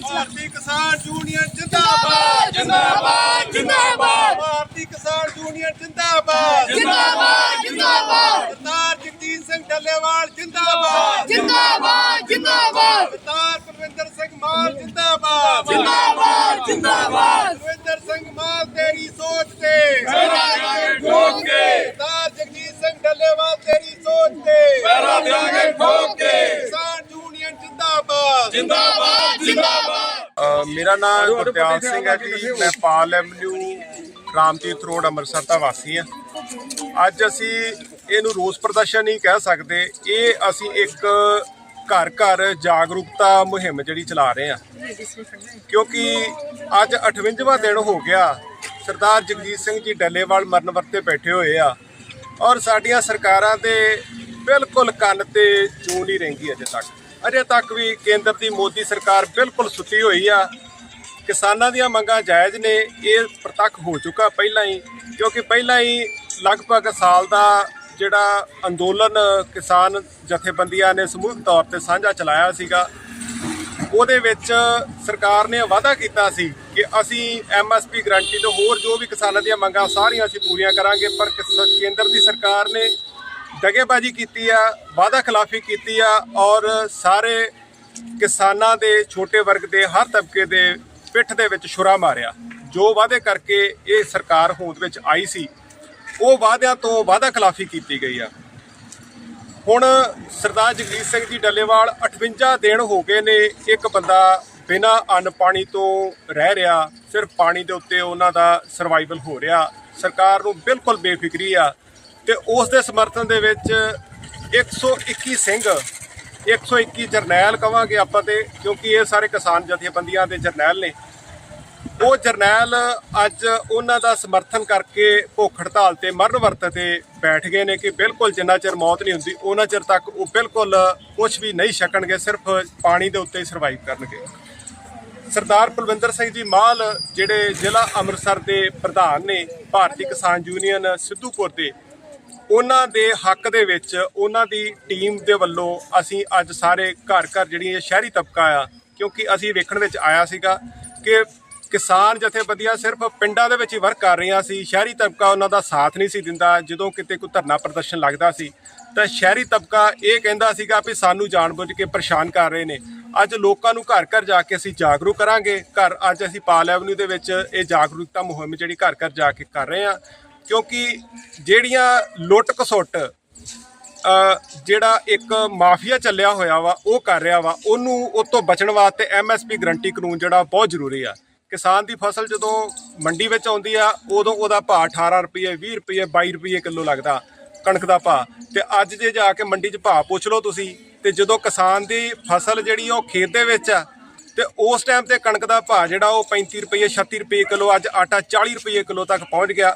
ਭਾਰਤੀ ਕਿਸਾਨ ਯੂਨੀਅਨ ਜਿੰਦਾਬਾਦ। ਜਿੰਦਾਬਾਦ ਜਿੰਦਾਬਾਦ ਭਾਰਤੀ ਕਿਸਾਨ ਯੂਨੀਅਨ ਜਿੰਦਾਬਾਦ। ਜਿੰਦਾਬਾਦ ਜਿੰਦਾਬਾਦ। ਸਰਦਾਰ ਜਗਜੀਤ ਸਿੰਘ ਢੱਲੇਵਾਲ ਜਿੰਦਾਬਾਦ। ਜਿੰਦਾਬਾਦ ਜਿੰਦਾਬਾਦ। ਸਰਦਾਰ ਕੁਲਵਿੰਦਰ ਸਿੰਘ ਮਾਨ ਜਿੰਦਾਬਾਦ। ਜਿੰਦਾਬਾਦ ਜਿੰਦਾਬਾਦ। ਕੁਲਵਿੰਦਰ ਸਿੰਘ ਮਾਨ ਤੇਰੀ ਸੋਚ ਤੇ। ਮੇਰਾ ਦਿਆਂਗੇ ਠੋਕ ਕੇ। ਸਰਦਾਰ ਜਗਜੀਤ ਸਿੰਘ ਢੱਲੇਵਾਲ ਤੇਰੀ ਸੋਚ ਤੇ। ਮੇਰਾ ਦਿਆਂਗੇ ਠੋਕ ਕੇ। ਜਿੰਦਾਬਾਦ ਜਿੰਦਾਬਾਦ। ਮੇਰਾ ਨਾਮ ਗੁਰਦਿਆਲ ਸਿੰਘ ਹੈ ਜੀ। ਮੈਂ ਪਾਲ ਐਵਨਿਊ ਰਾਮਜੀਤ ਰੋਡ ਅੰਮ੍ਰਿਤਸਰ ਦਾ ਵਾਸੀ ਹਾਂ। ਅੱਜ ਅਸੀਂ ਇਹਨੂੰ ਰੋਸ ਪ੍ਰਦਰਸ਼ਨ ਨਹੀਂ ਕਹਿ ਸਕਦੇ। ਇਹ ਅਸੀਂ ਇੱਕ ਘਰ ਘਰ ਜਾਗਰੂਕਤਾ ਮੁਹਿੰਮ ਜਿਹੜੀ ਚਲਾ ਰਹੇ ਹਾਂ। ਕਿਉਂਕਿ ਅੱਜ 58ਵਾਂ ਦਿਨ ਹੋ ਗਿਆ। ਸਰਦਾਰ ਜਗਜੀਤ ਸਿੰਘ ਜੀ ਡੱਲੇਵਾਲ ਮਰਨ ਵਰਤੇ ਬੈਠੇ ਹੋਏ ਆ। ਔਰ ਸਾਡੀਆਂ ਸਰਕਾਰਾਂ ਦੇ ਬਿਲਕੁਲ ਕੰਨ ਤੇ ਜੂੰ ਨਹੀਂ ਰਹਿੰਦੀ ਅਜੇ ਤੱਕ। ਅਜੇ ਤੱਕ ਵੀ ਕੇਂਦਰ ਦੀ ਮੋਦੀ ਸਰਕਾਰ ਬਿਲਕੁਲ ਸੁੱਤੀ ਹੋਈ ਆ। ਕਿਸਾਨਾਂ ਦੀਆਂ ਮੰਗਾਂ ਜਾਇਜ਼ ਨੇ, ਇਹ ਪ੍ਰਤੱਖ ਹੋ ਚੁੱਕਾ ਪਹਿਲਾਂ ਹੀ, ਕਿਉਂਕਿ ਪਹਿਲਾਂ ਹੀ ਲਗਭਗ ਸਾਲ ਦਾ ਜਿਹੜਾ ਅੰਦੋਲਨ ਕਿਸਾਨ ਜਥੇਬੰਦੀਆਂ ਨੇ ਸਮੂਹ ਤੌਰ ਤੇ ਸਾਂਝਾ ਚਲਾਇਆ ਸੀਗਾ, ਉਹਦੇ ਵਿੱਚ ਸਰਕਾਰ ਨੇ ਵਾਅਦਾ ਕੀਤਾ ਸੀ ਕਿ ਅਸੀਂ ਐਮਐਸਪੀ ਗਰੰਟੀ ਤੋਂ ਹੋਰ ਜੋ ਵੀ ਕਿਸਾਨਾਂ ਦੀਆਂ ਮੰਗਾਂ ਸਾਰੀਆਂ ਅਸੀਂ ਪੂਰੀਆਂ ਕਰਾਂਗੇ, ਪਰ ਕਿਸ- ਕੇਂਦਰ ਦੀ ਸਰਕਾਰ ਨੇ ਦਗੇਬਾਜ਼ੀ ਕੀਤੀ ਆ, ਵਾਅਦਾ ਖਿਲਾਫੀ ਕੀਤੀ ਆ ਔਰ ਸਾਰੇ ਕਿਸਾਨਾਂ ਦੇ, ਛੋਟੇ ਵਰਗ ਦੇ ਹਰ ਤਬਕੇ ਦੇ ਪਿੱਠ ਦੇ ਵਿੱਚ ਛੁਰਾ ਮਾਰਿਆ। ਜੋ ਵਾਅਦੇ ਕਰਕੇ ਇਹ ਸਰਕਾਰ ਹੋਂਦ ਵਿੱਚ ਆਈ ਸੀ, ਉਹ ਵਾਅਦਿਆਂ ਤੋਂ ਵਾਅਦਾ ਖਿਲਾਫੀ ਕੀਤੀ ਗਈ ਆ। ਹੁਣ ਸਰਦਾਰ ਜਗਜੀਤ ਸਿੰਘ ਜੀ ਡੱਲੇਵਾਲ 58 ਦਿਨ ਹੋ ਗਏ ਨੇ ਇੱਕ ਬੰਦਾ ਬਿਨਾਂ ਅੰਨ ਪਾਣੀ ਤੋਂ ਰਹਿ ਰਿਹਾ, ਸਿਰਫ ਪਾਣੀ ਦੇ ਉੱਤੇ ਉਹਨਾਂ ਦਾ ਸਰਵਾਈਵਲ ਹੋ ਰਿਹਾ। ਸਰਕਾਰ ਨੂੰ ਬਿਲਕੁਲ ਬੇਫਿਕਰੀ ਆ ਤੇ ਉਸ ਦੇ ਸਮਰਥਨ ਦੇ ਵਿੱਚ 121 ਸਿੰਘ 121 ਜਰਨੈਲ ਕਵਾਂਗੇ ਆਪਾਂ ਤੇ, ਕਿਉਂਕਿ ਇਹ ਸਾਰੇ ਕਿਸਾਨ ਜਥੇਬੰਦੀਆਂ ਦੇ ਜਰਨੈਲ ਨੇ। ਉਹ ਜਰਨੈਲ ਅੱਜ ਉਹਨਾਂ ਦਾ ਸਮਰਥਨ ਕਰਕੇ ਭੁੱਖ ਹੜਤਾਲ ਤੇ ਮਰਨ ਵਰਤ ਤੇ ਬੈਠ ਗਏ ਨੇ ਕਿ ਬਿਲਕੁਲ ਜਿੰਨਾ ਚਿਰ ਮੌਤ ਨਹੀਂ ਹੁੰਦੀ, ਉਹਨਾਂ ਚਿਰ ਤੱਕ ਉਹ ਬਿਲਕੁਲ ਕੁਝ ਵੀ ਨਹੀਂ ਛਕਣਗੇ, ਸਿਰਫ ਪਾਣੀ ਦੇ ਉੱਤੇ ਸਰਵਾਈਵ ਕਰਨਗੇ। ਸਰਦਾਰ ਕੁਲਵਿੰਦਰ ਸਿੰਘ ਜੀ ਮਾਲ, ਜਿਹੜੇ ਜ਼ਿਲ੍ਹਾ ਅੰਮ੍ਰਿਤਸਰ ਦੇ ਪ੍ਰਧਾਨ ਨੇ, ਭਾਰਤੀ ਕਿਸਾਨ ਯੂਨੀਅਨ ਸਿੱਧੂਪੁਰ ਦੇ ਉਹਨਾਂ ਦੇ ਹੱਕ ਦੇ ਵਿੱਚ ਉਹਨਾਂ ਦੀ ਟੀਮ ਦੇ ਵੱਲੋਂ ਅਸੀਂ ਅੱਜ ਸਾਰੇ ਘਰ ਘਰ ਜਿਹੜੀ ਇਹ ਸ਼ਹਿਰੀ ਤਬਕਾ ਆ, ਕਿਉਂਕਿ ਅਸੀਂ ਵੇਖਣ ਵਿੱਚ ਆਇਆ ਸੀਗਾ ਕਿ ਕਿਸਾਨ ਜਥੇਬੰਦੀਆਂ ਸਿਰਫ ਪਿੰਡਾਂ ਦੇ ਵਿੱਚ ਹੀ ਵਰਕ ਕਰ ਰਹੀਆਂ ਸੀ, ਸ਼ਹਿਰੀ ਤਬਕਾ ਉਹਨਾਂ ਦਾ ਸਾਥ ਨਹੀਂ ਸੀ ਦਿੰਦਾ, ਜਦੋਂ ਕਿਤੇ ਕੋਈ ਧਰਨਾ ਪ੍ਰਦਰਸ਼ਨ ਲੱਗਦਾ ਸੀ, ਤਾਂ ਸ਼ਹਿਰੀ ਤਬਕਾ ਇਹ ਕਹਿੰਦਾ ਸੀਗਾ ਵੀ ਸਾਨੂੰ ਜਾਣਬੁੱਝ ਕੇ ਪਰੇਸ਼ਾਨ ਕਰ ਰਹੇ ਨੇ। ਅੱਜ ਲੋਕਾਂ ਨੂੰ ਘਰ ਘਰ ਜਾ ਕੇ ਅਸੀਂ ਜਾਗਰੂਕ ਕਰਾਂਗੇ, ਘਰ ਅੱਜ ਅਸੀਂ ਪਾਲ ਐਵਨਿਊ ਦੇ ਵਿੱਚ ਇਹ ਜਾਗਰੂਕਤਾ ਮੁਹਿੰਮ ਜਿਹੜੀ ਘਰ ਘਰ ਜਾ ਕੇ ਕਰ ਰਹੇ ਹਾਂ ਕਿਉਂਕਿ ਜਿਹੜੀਆਂ ਲੁੱਟ ਕਸੁੱਟ ਜਿਹੜਾ ਇੱਕ ਮਾਫੀਆ ਚੱਲਿਆ ਹੋਇਆ ਵਾ, ਉਹ ਕਰ ਰਿਹਾ ਵਾ, ਉਹਨੂੰ ਉਹ ਤੋਂ ਬਚਣ ਵਾਸਤੇ ਐਮਐਸਪੀ ਗਰੰਟੀ ਕਾਨੂੰਨ ਜਿਹੜਾ ਬਹੁਤ ਜ਼ਰੂਰੀ ਆ। ਕਿਸਾਨ ਦੀ ਫਸਲ ਜਦੋਂ ਮੰਡੀ ਵਿੱਚ ਆਉਂਦੀ ਆ, ਉਦੋਂ ਉਹਦਾ ਭਾਅ 18 ਰੁਪਏ 20 ਰੁਪਏ 22 ਰੁਪਏ ਕਿਲੋ ਲੱਗਦਾ, ਕਣਕ ਦਾ ਭਾਅ। ਤੇ ਅੱਜ ਜੇ ਜਾ ਕੇ ਮੰਡੀ 'ਚ ਭਾਅ ਪੁੱਛ ਲਓ ਤੁਸੀਂ, ਤੇ ਜਦੋਂ ਕਿਸਾਨ ਦੀ ਫਸਲ ਜਿਹੜੀ ਉਹ ਖੇਤ ਦੇ ਵਿੱਚ ਆ, ਤੇ ਉਸ ਟਾਈਮ ਤੇ ਕਣਕ ਦਾ ਭਾਅ ਜਿਹੜਾ ਉਹ 35 ਰੁਪਏ 36 ਰੁਪਏ ਕਿਲੋ, ਅੱਜ ਆਟਾ 40 ਰੁਪਏ ਕਿਲੋ ਤੱਕ ਪਹੁੰਚ ਗਿਆ।